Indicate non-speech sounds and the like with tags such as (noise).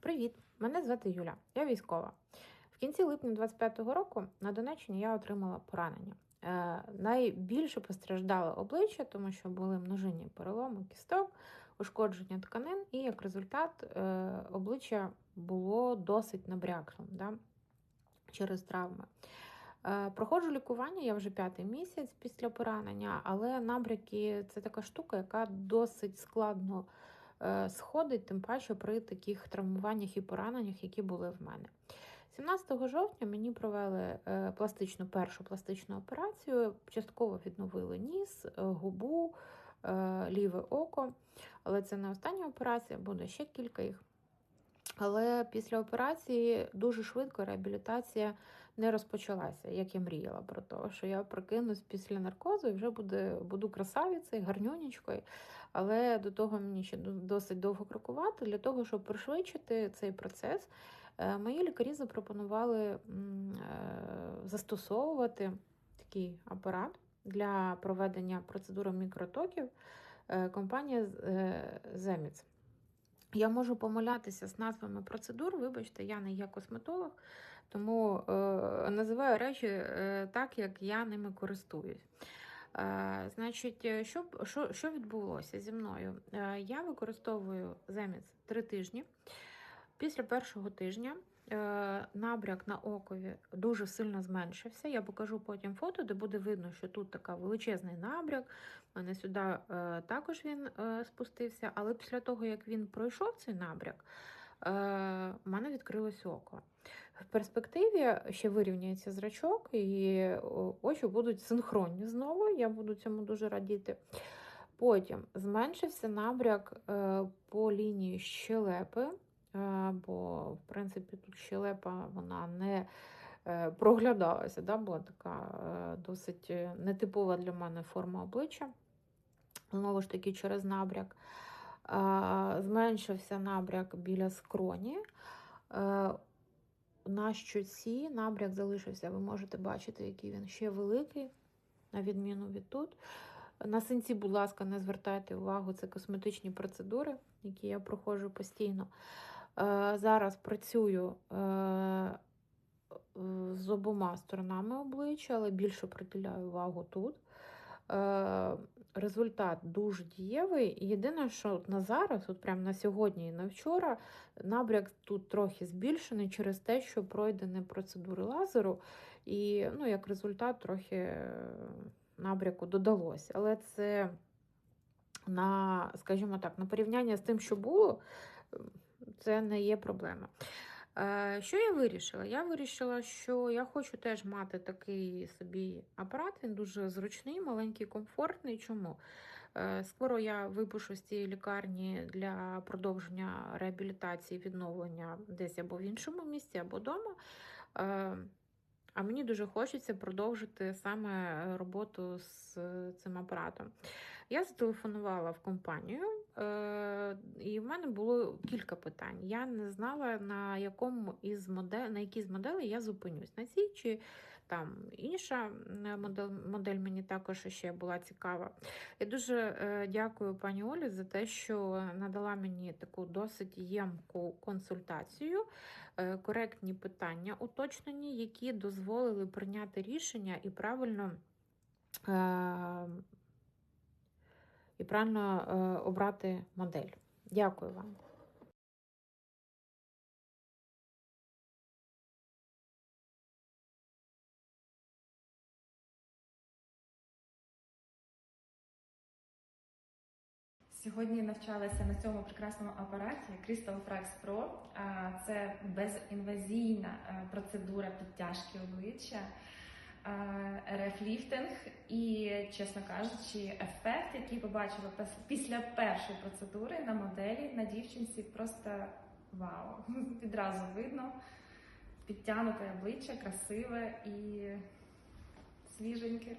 Привіт! Мене звати Юля, я військова. В кінці липня 25-го року на Донеччині я отримала поранення. Е, найбільше постраждало обличчя, тому що були множинні переломи кісток, ушкодження тканин, і як результат е, обличчя було досить набряклим да, через травми. Е, проходжу лікування, я вже п'ятий місяць після поранення, але набряки це така штука, яка досить складно сходить, тим паче при таких травмуваннях і пораненнях, які були в мене. 17 жовтня мені провели е, пластичну першу пластичну операцію, частково відновили ніс, е, губу, е, ліве око. Але це не остання операція, буде ще кілька їх. Але після операції дуже швидко реабілітація не розпочалася, як я мріяла про те, що я прокинусь після наркозу і вже буде, буду красавицею, гарнюнечкою. Але до того мені ще досить довго крокувати. Для того, щоб пришвидшити цей процес, е, мої лікарі запропонували е, застосовувати такий апарат для проведення процедури мікротоків е, компанія Земіц. Я можу помилятися з назвами процедур, вибачте, я не є косметолог, тому е, називаю речі е, так, як я ними користуюсь. Е, значить, що що, що відбулося зі мною? Е, я використовую земіць три тижні. Після першого тижня Е, набряк на окові дуже сильно зменшився. Я покажу потім фото, де буде видно, що тут така величезний набряк. У мене сюди е, також він е, спустився, але після того, як він пройшов цей набряк, у мене відкрилось око. В перспективі ще вирівняється зрачок, і очі будуть синхронні знову. Я буду цьому дуже радіти. Потім зменшився набряк по лінії щелепи. Е, бо, в принципі, тут щелепа вона не е, проглядалася, да, була така е, досить нетипова для мене форма обличчя. Знову ж таки, через набряк. Зменшився набряк біля скроні. На щоці набряк залишився, ви можете бачити, який він ще великий, на відміну від тут. На синці, будь ласка, не звертайте увагу, це косметичні процедури, які я проходжу постійно. Е, зараз працюю е, з обома сторонами обличчя, але більше приділяю увагу тут. Е, результат дуже дієвий. Єдине, що на зараз, от прямо на сьогодні і на вчора, набряк тут трохи збільшений через те, що пройдені процедури лазеру, і ну, як результат трохи набряку додалося. Але це на, скажімо так, на порівняння з тим, що було, це не є проблема. Е, що я вирішила? Я вирішила, що я хочу теж мати такий собі апарат, він дуже зручний, маленький, комфортний. Чому? Е, скоро я випишу з цієї лікарні для продовження реабілітації, відновлення десь або в іншому місці, або вдома. Е, а мені дуже хочеться продовжити саме роботу з цим апаратом. Я зателефонувала в компанію, і в мене було кілька питань. Я не знала, на якому із модель, на якій з моделей я зупинюсь. На цій чи там інша модель модель мені також ще була цікава. Я дуже е, дякую пані Олі за те, що надала мені таку досить ємку консультацію, е, коректні питання уточнені, які дозволили прийняти рішення і правильно. І правильно обрати модель. Дякую вам. Сьогодні навчалася на цьому прекрасному апараті Crystal Frax Pro. Це безінвазійна е, процедура підтяжки обличчя, РФ-ліфтинг і, чесно кажучи, ефект, який побачила після першої процедури на моделі на дівчинці, просто вау! (laughs) Відразу видно підтягнуте обличчя, красиве і свіженьке.